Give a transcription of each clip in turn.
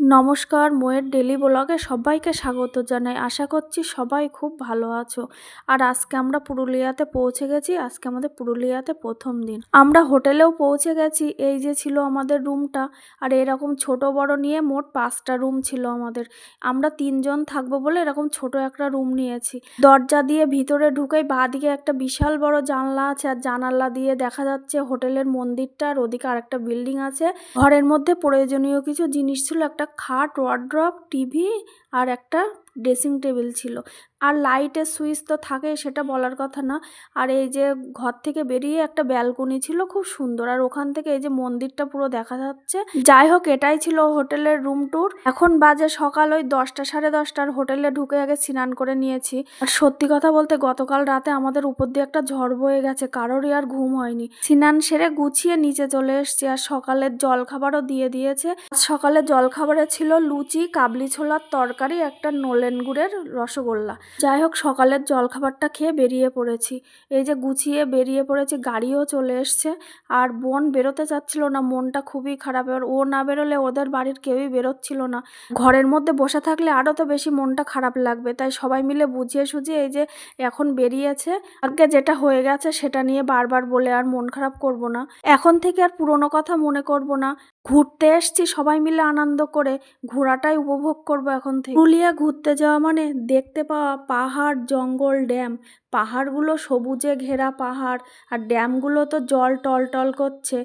নমস্কার, মোয়ের ডেলি ব্লগে সবাইকে স্বাগত জানাই। আশা করছি সবাই খুব ভালো আছো। আর আজকে আমরা পুরুলিয়াতে পৌঁছে গেছি। আজকে আমাদের পুরুলিয়াতে প্রথম দিন। আমরা হোটেলেও পৌঁছে গেছি। এই যে ছিল আমাদের রুমটা। আর এরকম ছোট বড় নিয়ে মোট পাঁচটা রুম ছিল আমাদের। আমরা তিনজন থাকব বলে এরকম ছোট একটা রুম নিয়েছি। দরজা দিয়ে ভিতরে ঢুকেই বাঁদিকে একটা বিশাল বড় জানলা আছে। আর জানালা দিয়ে দেখা যাচ্ছে হোটেলের মন্দিরটা। আর ওদিকে আরেকটা বিল্ডিং আছে। ঘরের মধ্যে প্রয়োজনীয় কিছু জিনিস ছিল একটা খাট ওয়ার্ড্রপ টিভি আর একটা ড্রেসিং টেবিল ছিল। আর লাইটের সুইচ তো থাকে সেটা বলার কথা না। আর এই যে ঘর থেকে বেরিয়ে একটা ব্যালকনি ছিল খুব সুন্দর। আর ওখান থেকে এই যে মন্দিরটা পুরো দেখা যাচ্ছে। যাই হোক, এটাই ছিল হোটেলের রুম ট্যুর এখন বাজে সকাল ওই দশটা সাড়ে দশটার হোটেলে ঢুকে আগে স্নান করে নিয়েছি। আর সত্যি কথা বলতে গতকাল রাতে আমাদের উপর দিয়ে একটা ঝড় বয়ে গেছে, কারোরই আর ঘুম হয়নি। স্নান সেরে গুছিয়ে নিচে চলে এসছি। আর সকালের জলখাবারও দিয়ে দিয়েছে। সকালে জলখাবারে ছিল লুচি, কাবলি ছোলার তরকারি, একটা নোলেন গুড়ের রসগোল্লা। যাই হোক সকালের জলখাবারটা খেয়ে বেরিয়ে পড়েছি। এই যে গুছিয়ে বেরিয়ে পড়েছি, গাড়িও চলে এসছে। আর বোন বেরোতে চাচ্ছিল না, মনটা খুবই খারাপ। এবার ও না বেরোলে ওদের বাড়ির কেউই বেরোচ্ছিল না। ঘরের মধ্যে বসে থাকলে আরও তো বেশি মনটা খারাপ লাগবে। তাই সবাই মিলে বুঝিয়ে সুঝিয়ে এই যে এখন বেরিয়েছে, আগে যেটা হয়ে গেছে সেটা নিয়ে বারবার বলে আর মন খারাপ করব না। এখন থেকে আর পুরনো কথা মনে করব না। ঘুরতে এসছি সবাই মিলে আনন্দ করে, ঘোরাটাই উপভোগ করব এখন থেকে। পুরুলিয়া ঘুরতে যাওয়া মানে দেখতে পাওয়া পাহাড়, জঙ্গল, ড্যাম। পাহাড়গুলো সবুজে ঘেরা পাহাড়, আর ড্যামগুলো তো জল টল টল করছে।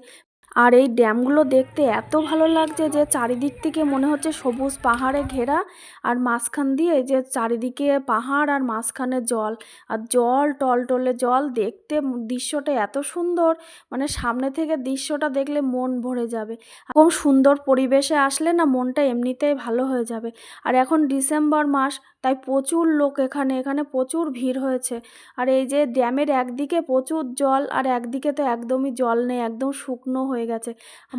আর এই ড্যামগুলো দেখতে এত ভালো লাগছে যে চারিদিক থেকে মনে হচ্ছে সবুজ পাহাড়ে ঘেরা আর মাঝখান দিয়ে যে চারিদিকে পাহাড় আর মাঝখানে জল আর জল, টলটলে জল দেখতে দৃশ্যটা এত সুন্দর। মানে সামনে থেকে দৃশ্যটা দেখলে মন ভরে যাবে। এরকম সুন্দর পরিবেশে আসলে না মনটা এমনিতেই ভালো হয়ে যাবে। আর এখন ডিসেম্বর মাস, তাই প্রচুর লোক এখানে এখানে প্রচুর ভিড় হয়েছে। আর এই যে ড্যামের একদিকে প্রচুর জল আর একদিকে তো একদমই জল নেই, একদম শুকনো হয়ে গেছে।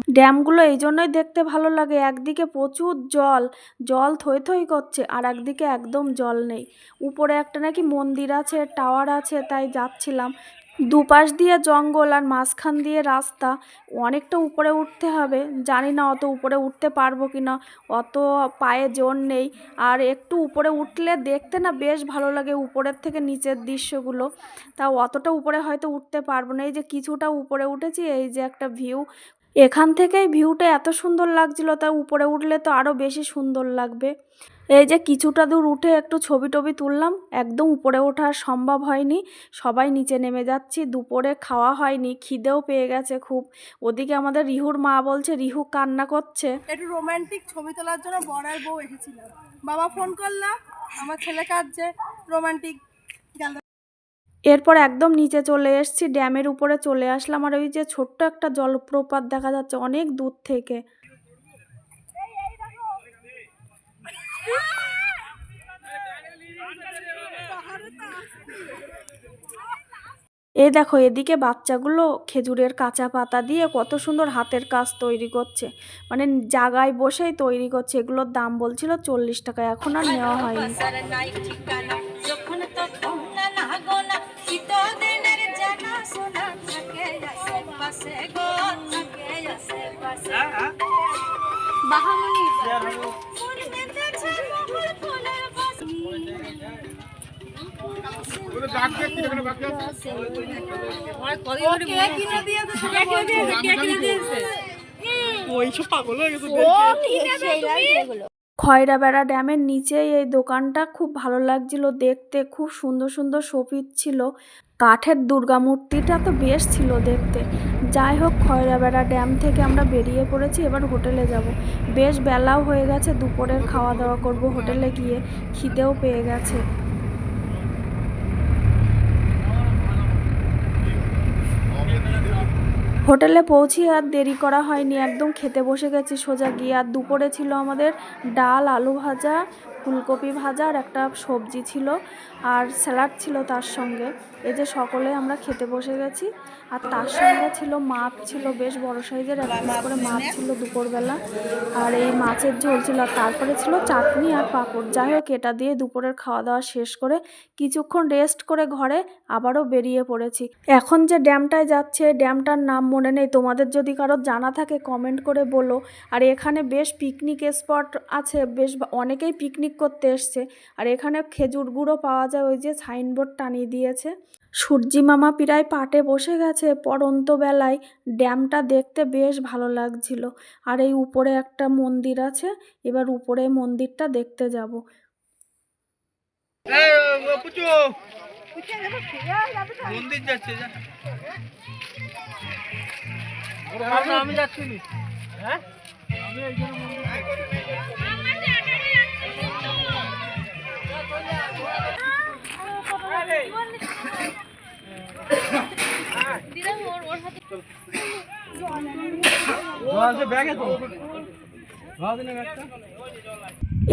ড্যামগুলো এই জন্যই দেখতে ভালো লাগে, একদিকে প্রচুর জল জল থই থই করছে আর একদিকে একদম জল নেই। উপরে একটা নাকি মন্দির আছে, টাওয়ার আছে, তাই যাচ্ছিলাম। দুপাশ দিয়ে জঙ্গল আর মাঝখান দিয়ে রাস্তা, অনেকটা উপরে উঠতে হবে। জানি না অত উপরে উঠতে পারব কি না, অত পায়ে জোর নেই। আর একটু উপরে উঠলে দেখতে না বেশ ভালো লাগে উপরের থেকে নিচের দৃশ্যগুলো। তা অতটা উপরে হয়তো উঠতে পারব না। এই যে কিছুটা উপরে উঠেছি, এই যে একটা ভিউ এখান থেকেই ভিউটা এত সুন্দর লাগছিল, তা উপরে উঠলে তো আরও বেশি সুন্দর লাগবে। এই যে কিছুটা দূর উঠে একটু ছবি টবি তুললাম, একদম উপরে ওঠা সম্ভব হয়নি। সবাই নিচে নেমে যাচ্ছি, দুপুরে খাওয়া হয়নি, খিদেও পেয়ে গেছে খুব। ওদিকে আমাদের রিহুর মা বলছে, রিহু কান্না করছে। একটু রোমান্টিক ছবি তোলার জন্য বর আর বউ এসেছিলাম বাবা ফোন করল, আমার ছেলে কাঁদছে রোমান্টিক এরপর একদম নিচে চলে এসেছি, ড্যামের উপরে চলে আসলাম। আর ওই যে ছোট্ট একটা জলপ্রপাত দেখা যাচ্ছে অনেক দূর থেকে। এ দেখো, এদিকে বাচ্চাগুলো খেজুরের কাঁচা পাতা দিয়ে কত সুন্দর হাতের কাজ তৈরি করছে। মানে জাগায় বসেই তৈরি করছে। এগুলোর দাম বলছিল চল্লিশ টাকা, এখন আর নেওয়া হয়নি। যখন তখন না গো না শীতদিনের জানা শোনা থাকে আশেপাশে গো। থাকে আশেপাশে বাহামনি ফুল বেঁধেছে মহুল ফুলের বাসি কে কিনে দিয়েছে সেটা বলতে হবে। কে কিনে দিয়েছে খয়রা বেড়া ড্যামের নিচেই এই দোকানটা খুব ভালো লাগছিল দেখতে, খুব সুন্দর সুন্দর শোপিস ছিল। কাঠের দুর্গা মূর্তিটা তো বেশ ছিল দেখতে। যাই হোক খয়রা বেড়া ড্যাম থেকে আমরা বেরিয়ে পড়েছি, এবার হোটেলে যাব। বেশ বেলাও হয়ে গেছে, দুপুরের খাওয়া দাওয়া করব হোটেলে গিয়ে, খিদেও পেয়ে গেছে। হোটেলে পৌঁছে আর দেরি করা হয়নি, একদম খেতে বসে গেছি সোজা গিয়ে। আর দুপুরে ছিল আমাদের ডাল, আলু ভাজা ফুলকপি ভাজা আর একটা সবজি ছিল আর স্যালাড ছিল তার সঙ্গে। এই যে সকলে আমরা খেতে বসে গেছি আর তার সঙ্গে ছিল মাছ ছিল, বেশ বড় সাইজের, এক করে মাছ ছিল দুপুরবেলা। আর এই মাছের ঝোল ছিল আর তারপরে ছিল চাটনি আর পাঁপড়। যাই হোক, এটা দিয়ে দুপুরের খাওয়া দাওয়া শেষ করে কিছুক্ষণ রেস্ট করে ঘরে আবারও বেরিয়ে পড়েছি। এখন যে ড্যামটায় যাচ্ছে, ড্যামটার নাম মনে নেই। তোমাদের যদি কারোর জানা থাকে, কমেন্ট করে বলো। আর এখানে বেশ পিকনিক স্পট আছে, বেশ অনেকেই পিকনিক করতে এসছে। আর এখানে খেজুর গুঁড়ো পাওয়া যায়, ওই যে সাইনবোর্ড টানিয়ে দিয়েছে। সূর্যি মামা প্রায় পাটে বসে গেছে পড়ন্ত বেলায় ড্যামটা দেখতে বেশ ভালো লাগছিল। আর এই উপরে একটা মন্দির আছে, এবার উপরে মন্দিরটা দেখতে যাব। মন্দির যাচ্ছে আমি যাচ্ছি নি। হ্যাঁ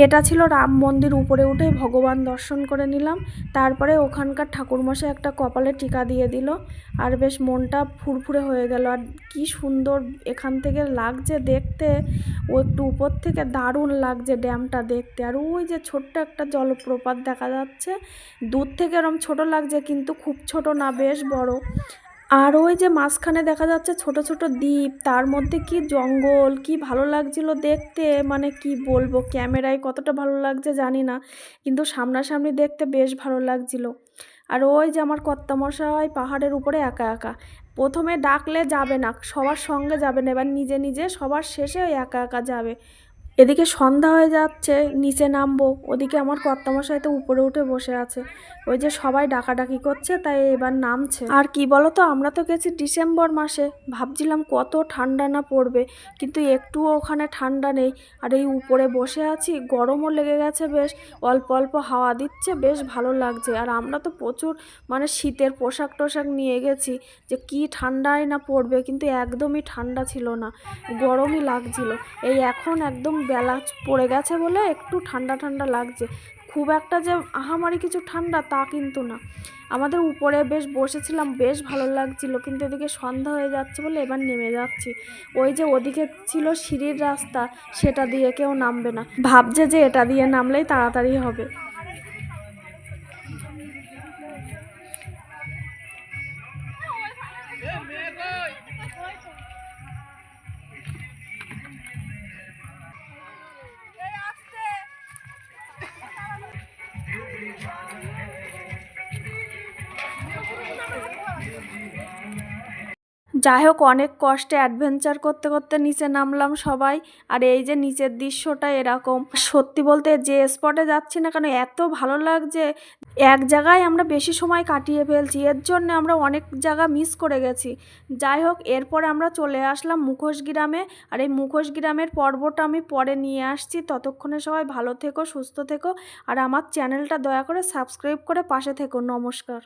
এটা ছিল রাম মন্দির উপরে উঠে ভগবান দর্শন করে নিলাম। তারপরে ওখানকার ঠাকুরমশাই একটা কপালে টিকা দিয়ে দিল। আর বেশ মনটা ফুরফুরে হয়ে গেল। আর কি সুন্দর এখান থেকে লাগছে দেখতে। ও একটু উপর থেকে দারুণ লাগছে ড্যামটা দেখতে। আর ওই যে ছোট্ট একটা জলপ্রপাত দেখা যাচ্ছে। দূর থেকে এরম ছোট লাগছে, কিন্তু খুব ছোট না, বেশ বড়। আর ওই যে মাঝখানে দেখা যাচ্ছে ছোট ছোট দ্বীপ, তার মধ্যে কি জঙ্গল, কি ভালো লাগছিল দেখতে মানে কি বলব, ক্যামেরায় কতটা ভালো লাগছে জানি না, কিন্তু সামনাসামনি দেখতে বেশ ভালো লাগছিল। আর ওই যে আমার কর্তামশাই পাহাড়ের উপরে একা একা, প্রথমে ডাকলে যাবে না, সবার সঙ্গে যাবে না, এবার নিজে নিজে সবার শেষে ওই একা একা যাবে। এদিকে সন্ধ্যা হয়ে যাচ্ছে, নিচে নামবো। ওদিকে আমার কর্তামশাই তো উপরে উঠে বসে আছে। ওই যে সবাই ডাকাডাকি করছে, তাই এবার নামছে। আর কি বলো তো আমরা তো গেছি ডিসেম্বর মাসে। ভাবছিলাম কত ঠান্ডা না পড়বে, কিন্তু একটুও ওখানে ঠান্ডা নেই। আর এই উপরে বসে আছি, গরমও লেগে গেছে বেশ। অল্প অল্প হাওয়া দিচ্ছে, বেশ ভালো লাগছে। আর আমরা তো প্রচুর মানে শীতের পোশাক টোশাক নিয়ে গেছি যে কি ঠান্ডায় না পড়বে, কিন্তু একদমই ঠান্ডা ছিল না। গরমই লাগছিল। এই এখন একদম বেলা পড়ে গেছে বলে একটু ঠান্ডা ঠান্ডা লাগছে। খুব একটা যে আহামারি কিছু ঠান্ডা তা কিন্তু না। আমাদের উপরে বেশ বসেছিলাম, বেশ ভালো লাগছিল, কিন্তু এদিকে সন্ধ্যা হয়ে যাচ্ছে বলে এবার নেমে যাচ্ছি। ওই যে ওদিকে ছিল সিঁড়ির রাস্তা, সেটা দিয়ে কেউ নামবে না। ভাবছে যে এটা দিয়ে নামলেই তাড়াতাড়ি হবে। যাই হোক অনেক কষ্টে অ্যাডভেঞ্চার করতে করতে নিচে নামলাম সবাই। আর এই যে নিচের দৃশ্যটা এরকম। সত্যি বলতে যে স্পটে যাচ্ছি না কেন, এত ভালো লাগছে। এক জায়গায় আমরা বেশি সময় কাটিয়ে ফেলছি, এর জন্য আমরা অনেক জায়গা মিস করে গেছি। যাই হোক এরপরে আমরা চলে আসলাম মুখোশ গ্রামে। আর এই মুখোশ গ্রামের পর্বটা আমি পরে নিয়ে আসছি। ততক্ষণে সবাই ভালো থেকো, সুস্থ থেকো। আর আমার চ্যানেলটা দয়া করে সাবস্ক্রাইব করে পাশে থেকো। নমস্কার।